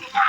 啊！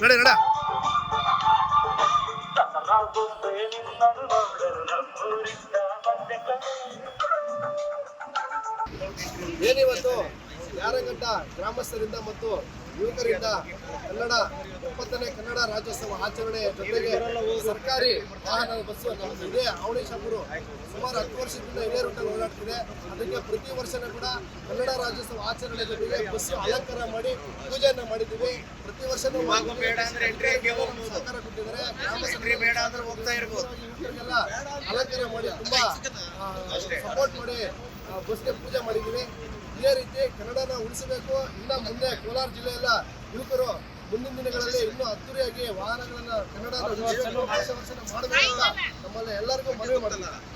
ನಡೆ ನಡ ಏನಿವತ್ತು? ಗಂಟ ಗ್ರಾಮಸ್ಥರಿಂದ ಮತ್ತು ಯುವಕರಿಂದ ಕನ್ನಡ ಇಪ್ಪತ್ತನೇ ಕನ್ನಡ ರಾಜ್ಯೋತ್ಸವ ಆಚರಣೆ ಜೊತೆಗೆ ಸರ್ಕಾರಿ ವಾಹನ ಬಸ್ಸು ನಮ್ದು ಇದೇ ಅವಳೇಶಾಪುರ ಸುಮಾರು ಹತ್ತು ವರ್ಷದಿಂದ ಇದೇ ರೂಟಲ್ಲಿ ಓಡಾಡ್ತಿದೆ ಅದಕ್ಕೆ ಪ್ರತಿ ವರ್ಷನೂ ಕೂಡ ಕನ್ನಡ ರಾಜ್ಯೋತ್ಸವ ಆಚರಣೆ ಜೊತೆಗೆ ಬಸ್ಸು ಅಲಂಕಾರ ಮಾಡಿ ಪೂಜೆಯನ್ನು ಮಾಡಿದ್ದೀವಿ. ಪ್ರತಿ ವರ್ಷನೂ ಸಹಕಾರ ಕೊಟ್ಟಿದ್ದಾರೆ. ಗ್ರಾಮಸ್ಥರಿಗೆ ಬೇಡ ಅಂದ್ರೆ ಹೋಗ್ತಾ ಇರ್ಬೋದು. ಅಲಂಕಾರ ಮಾಡಿ ತುಂಬಾ ಸಪೋರ್ಟ್ ಮಾಡಿ ಬಸ್ಗೆ ಪೂಜೆ ಮಾಡಿದ್ದೀವಿ ಇದೇ ರೀತಿ ಕನ್ನಡನ ಉಳಿಸಬೇಕು. ಇನ್ನ ಮುಂದೆ ಕೋಲಾರ ಜಿಲ್ಲೆಯಲ್ಲ ಯುವಕರು ಮುಂದಿನ ದಿನಗಳಲ್ಲಿ ಇನ್ನೂ ಅದ್ದೂರಿಯಾಗಿ ವಾಹನಗಳನ್ನ ಕನ್ನಡ ಮಾಡಬೇಕು ನಮ್ಮಲ್ಲಿ ಎಲ್ಲರಿಗೂ ಮನವಿ ಮಾಡಿಲ್ಲ